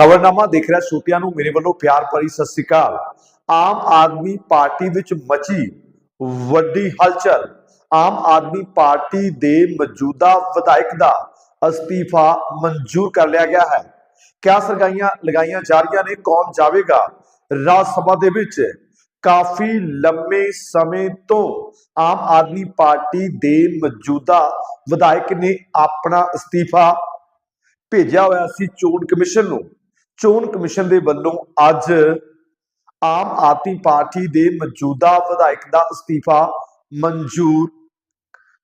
ਖਬਰਨਾਮਾ ਦੇਖ ਰਿਹਾ ਛੋਟਿਆਂ ਨੂੰ ਮੇਰੇ ਵੱਲੋਂ ਪਿਆਰ ਭਰੀ ਸਤਿ ਸ੍ਰੀ ਅਕਾਲ। ਆਮ ਆਦਮੀ ਪਾਰਟੀ ਵਿੱਚ ਮਚੀ ਵੱਡੀ ਹਲਚਲ। ਆਮ ਆਦਮੀ ਪਾਰਟੀ ਦੇ ਮੌਜੂਦਾ ਵਿਧਾਇਕ ਦਾ ਅਸਤੀਫਾ ਮਨਜ਼ੂਰ ਕਰ ਲਿਆ ਗਿਆ ਹੈ। ਕਿਆ ਸਰਗਾਈਆਂ ਲਗਾਈਆਂ ਜਾ ਰਹੀਆਂ ਨੇ, ਕੌਣ ਜਾਵੇਗਾ? ਰਾਜ ਸਭਾ ਦੇ ਵਿੱਚ ਕਾਫੀ ਲੰਮੇ ਸਮੇਂ ਤੋਂ ਆਮ ਆਦਮੀ ਪਾਰਟੀ ਦੇ ਮੌਜੂਦਾ ਵਿਧਾਇਕ ਨੇ ਆਪਣਾ ਅਸਤੀਫਾ ਭੇਜਿਆ ਹੋਇਆ ਸੀ ਚੋਣ ਕਮਿਸ਼ਨ ਨੂੰ। ਚੋਣ ਕਮਿਸ਼ਨ ਦੇ ਵੱਲੋਂ ਅੱਜ ਆਮ ਆਦਮੀ ਪਾਰਟੀ ਦੇ ਮੌਜੂਦਾ ਵਿਧਾਇਕ ਦਾ ਅਸਤੀਫਾ ਮਨਜ਼ੂਰ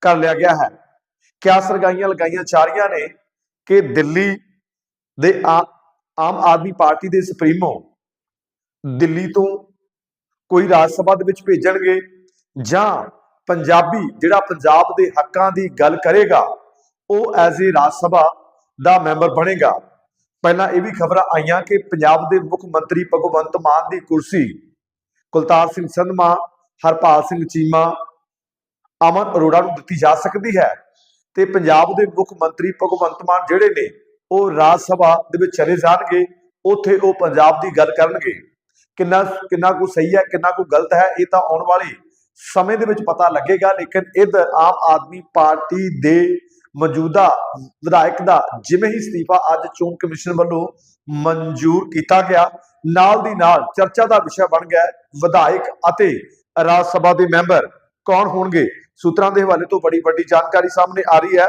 ਕਰ ਲਿਆ ਗਿਆ ਹੈ। ਕਿਆ ਸਰਗਾਈਆਂ ਲਗਾਈਆਂ ਜਾ ਰਹੀਆਂ ਨੇ ਕਿ ਦਿੱਲੀ ਦੇ ਆਮ ਆਦਮੀ ਪਾਰਟੀ ਦੇ ਸੁਪਰੀਮੋ ਦਿੱਲੀ ਤੋਂ ਕੋਈ ਰਾਜ ਸਭਾ ਦੇ ਵਿੱਚ ਭੇਜਣਗੇ ਜਾਂ ਪੰਜਾਬੀ ਜਿਹੜਾ ਪੰਜਾਬ ਦੇ ਹੱਕਾਂ ਦੀ ਗੱਲ ਕਰੇਗਾ, ਉਹ as a Raj Sabha the member ਬਣੇਗਾ। ਪਹਿਲਾਂ ਇਹ ਵੀ ਖਬਰਾਂ ਆਈਆਂ ਕਿ ਪੰਜਾਬ ਦੇ ਮੁੱਖ ਮੰਤਰੀ ਭਗਵੰਤ ਮਾਨ ਦੀ ਕੁਰਸੀ, ਕੁਲਤਾਰ ਸਿੰਘ ਸੰਧਮਾ, ਹਰਪਾਲ ਸਿੰਘ ਚੀਮਾ, ਅਮਨ ਅਰੋੜਾ ਨੂੰ ਦਿੱਤੀ ਜਾ ਸਕਦੀ ਹੈ ਤੇ ਪੰਜਾਬ ਦੇ ਮੁੱਖ ਮੰਤਰੀ ਭਗਵੰਤ ਮਾਨ ਜਿਹੜੇ ਨੇ, ਉਹ ਰਾਜ ਸਭਾ ਦੇ ਵਿੱਚ ਚਲੇ ਜਾਣਗੇ, ਉੱਥੇ ਉਹ ਪੰਜਾਬ ਦੀ ਗੱਲ ਕਰਨਗੇ। ਕਿੰਨਾ ਕਿੰਨਾ ਕੁ ਸਹੀ ਹੈ, ਕਿੰਨਾ ਕੁ ਗਲਤ ਹੈ, ਇਹ ਤਾਂ ਆਉਣ ਵਾਲੇ ਸਮੇਂ ਦੇ ਵਿੱਚ ਪਤਾ ਲੱਗੇਗਾ, ਲੇਕਿਨ ਇਧਰ ਆਮ ਆਦਮੀ ਪਾਰਟੀ ਦੇ ਮੌਜੂਦਾ ਵਿਧਾਇਕ ਦਾ ਜਿਵੇਂ ਹੀ ਅਸਤੀਫਾ ਅੱਜ ਚੋਣ ਕਮਿਸ਼ਨ ਵੱਲੋਂ ਮਨਜ਼ੂਰ ਕੀਤਾ ਗਿਆ, ਨਾਲ ਦੀ ਨਾਲ ਚਰਚਾ ਦਾ ਵਿਸ਼ਾ ਬਣ ਗਿਆ ਵਿਧਾਇਕ ਅਤੇ ਰਾਜ ਸਭਾ ਦੇ ਮੈਂਬਰ ਕੌਣ ਹੋਣਗੇ? ਸੂਤਰਾਂ ਦੇ ਹਵਾਲੇ ਤੋਂ ਬੜੀ ਵੱਡੀ ਜਾਣਕਾਰੀ ਸਾਹਮਣੇ ਆ ਰਹੀ ਹੈ।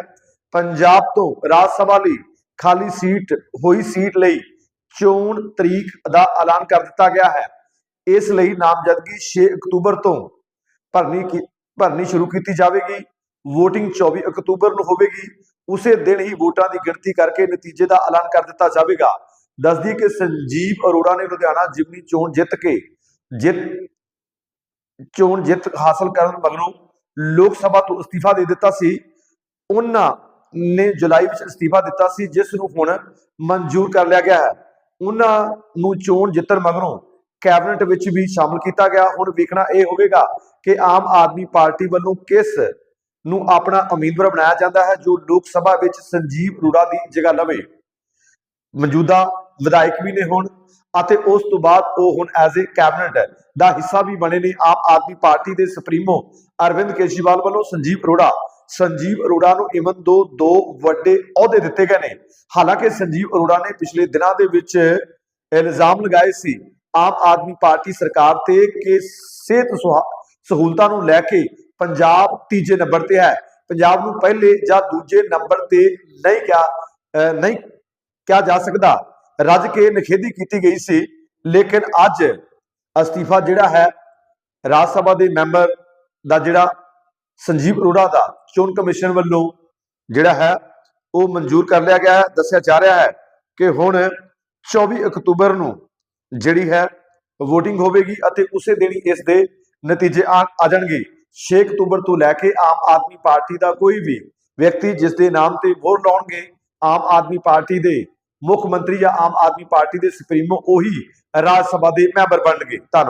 ਪੰਜਾਬ ਤੋਂ ਰਾਜ ਸਭਾ ਲਈ ਖਾਲੀ ਸੀਟ, ਹੋਈ ਸੀਟ ਲਈ ਚੋਣ ਤਰੀਕ ਦਾ ਐਲਾਨ ਕਰ ਦਿੱਤਾ ਗਿਆ ਹੈ। ਇਸ ਲਈ ਨਾਮਜ਼ਦਗੀ 6 ਅਕਤੂਬਰ ਤੋਂ ਭਰਨੀ ਕੀ, ਭਰਨੀ ਸ਼ੁਰੂ ਕੀਤੀ ਜਾਵੇਗੀ। VOTING 24 ਅਕਤੂਬਰ ਨੂੰ ਹੋਵੇਗੀ, ਉਸੇ ਦਿਨ ਹੀ ਵੋਟਾਂ ਦੀ ਗਿਣਤੀ ਕਰਕੇ ਨਤੀਜੇ ਦਾ ਐਲਾਨ ਕਰ ਦਿੱਤਾ ਜਾਵੇਗਾ। ਦੱਸਦੀ ਕਿ ਸੰਜੀਵ ਅਰੋੜਾ ਨੇ ਲੁਧਿਆਣਾ ਜਿਮਨੀ ਚੋਣ ਜਿੱਤ ਕੇ ਜਿੱਤ, ਚੋਣ ਜਿੱਤ ਹਾਸਲ ਕਰਨ ਮਗਰੋਂ ਲੋਕ ਸਭਾ ਤੋਂ ਅਸਤੀਫਾ ਦੇ ਦਿੱਤਾ ਸੀ। ਉਹਨਾਂ ਨੇ ਜੁਲਾਈ ਵਿੱਚ ਅਸਤੀਫਾ ਦਿੱਤਾ ਸੀ, ਜਿਸ ਨੂੰ ਹੁਣ ਮਨਜ਼ੂਰ ਕਰ ਲਿਆ ਗਿਆ ਹੈ। ਉਹਨਾਂ ਨੂੰ ਚੋਣ ਜਿੱਤਣ ਮਗਰੋਂ ਕੈਬਨਿਟ ਵਿੱਚ ਵੀ ਸ਼ਾਮਲ ਕੀਤਾ ਗਿਆ। ਹੁਣ ਵੇਖਣਾ ਇਹ ਹੋਵੇਗਾ ਕਿ ਆਮ ਆਦਮੀ ਪਾਰਟੀ ਵੱਲੋਂ ਕਿਸ ਨੂੰ ਆਪਣਾ ਉਮੀਦਵਾਰ ਬਣਾਇਆ ਜਾਂਦਾ ਹੈ, ਜੋ ਲੋਕ ਸਭਾ ਵਿੱਚ ਸੰਜੀਵ ਅਰੋੜਾ ਦੀ ਜਗ੍ਹਾ ਲਵੇ। ਮੌਜੂਦਾ ਵਿਧਾਇਕ ਵੀ ਨੇ ਹੁਣ ਅਤੇ ਉਸ ਤੋਂ ਬਾਅਦ ਉਹ ਹੁਣ ਐਜ਼ ਏ ਕੈਬਨਿਟ ਦਾ ਹਿੱਸਾ ਵੀ ਬਣੇ ਨੇ ਆਮ ਆਦਮੀ ਪਾਰਟੀ ਦੇ ਸੁਪਰੀਮੋ ਅਰਵਿੰਦ ਕੇਜਰੀਵਾਲ ਵੱਲੋਂ ਸੰਜੀਵ ਅਰੋੜਾ। ਸੰਜੀਵ ਅਰੋੜਾ ਨੂੰ ਇਵਨ ਦੋ ਦੋ ਵੱਡੇ ਅਹੁਦੇ ਦਿੱਤੇ ਗਏ ਨੇ। ਹਾਲਾਂਕਿ ਸੰਜੀਵ ਅਰੋੜਾ ਨੇ ਪਿਛਲੇ ਦਿਨਾਂ ਦੇ ਵਿੱਚ ਇਲਜ਼ਾਮ ਲਗਾਏ ਸੀ ਆਮ ਆਦਮੀ ਪਾਰਟੀ ਸਰਕਾਰ ਤੇ ਕਿ ਸਿਹਤ ਸੁਹਾ- ਸਹੂਲਤਾਂ ਨੂੰ ਲੈ ਕੇ ਪੰਜਾਬ ਤੀਜੇ ਨੰਬਰ ਤੇ ਹੈ। ਪੰਜਾਬ ਨੂੰ ਪਹਿਲੇ ਜਾਂ ਦੂਜੇ ਨੰਬਰ ਤੇ ਨਹੀਂ ਕਿਹਾ ਨਹੀਂ ਕਿਹਾ ਜਾ ਸਕਦਾ। ਰੱਜ ਕੇ ਨਖੇਦੀ ਕੀਤੀ ਗਈ ਸੀ, ਲੇਕਿਨ ਅੱਜ ਅਸਤੀਫਾ ਜਿਹੜਾ ਹੈ, ਰਾਜ ਸਭਾ ਦੇ ਮੈਂਬਰ ਦਾ ਜਿਹੜਾ ਸੰਜੀਵ ਅਰੋੜਾ ਦਾ, ਚੋਣ ਕਮਿਸ਼ਨ ਵੱਲੋਂ ਜਿਹੜਾ ਹੈ, ਉਹ ਮਨਜ਼ੂਰ ਕਰ ਲਿਆ ਗਿਆ ਹੈ। ਦੱਸਿਆ ਜਾ ਰਿਹਾ ਹੈ ਕਿ ਹੁਣ 24 ਅਕਤੂਬਰ ਨੂੰ ਜਿਹੜੀ ਹੈ VOTING ਹੋਵੇਗੀ ਅਤੇ ਉਸੇ ਦਿਨ ਹੀ ਇਸ ਦੇ ਨਤੀਜੇ ਆ ਆ ਜਾਣਗੇ। 6 ਅਕਤੂਬਰ ਤੋਂ ਲੈ ਕੇ ਆਮ ਆਦਮੀ ਪਾਰਟੀ ਦਾ ਕੋਈ ਵੀ ਵਿਅਕਤੀ ਜਿਸ ਦੇ ਨਾਮ ਤੇ ਵੋਟ ਲਾਉਣਗੇ, ਆਮ ਆਦਮੀ ਪਾਰਟੀ ਦੇ ਮੁੱਖ ਮੰਤਰੀ ਜਾਂ ਆਮ ਆਦਮੀ ਪਾਰਟੀ ਦੇ ਸੁਪਰੀਮੋ ਉਹੀ ਰਾਜ ਸਭਾ ਦੇ ਮੈਂਬਰ ਬਣਨਗੇ। ਧੰਨਵਾਦ।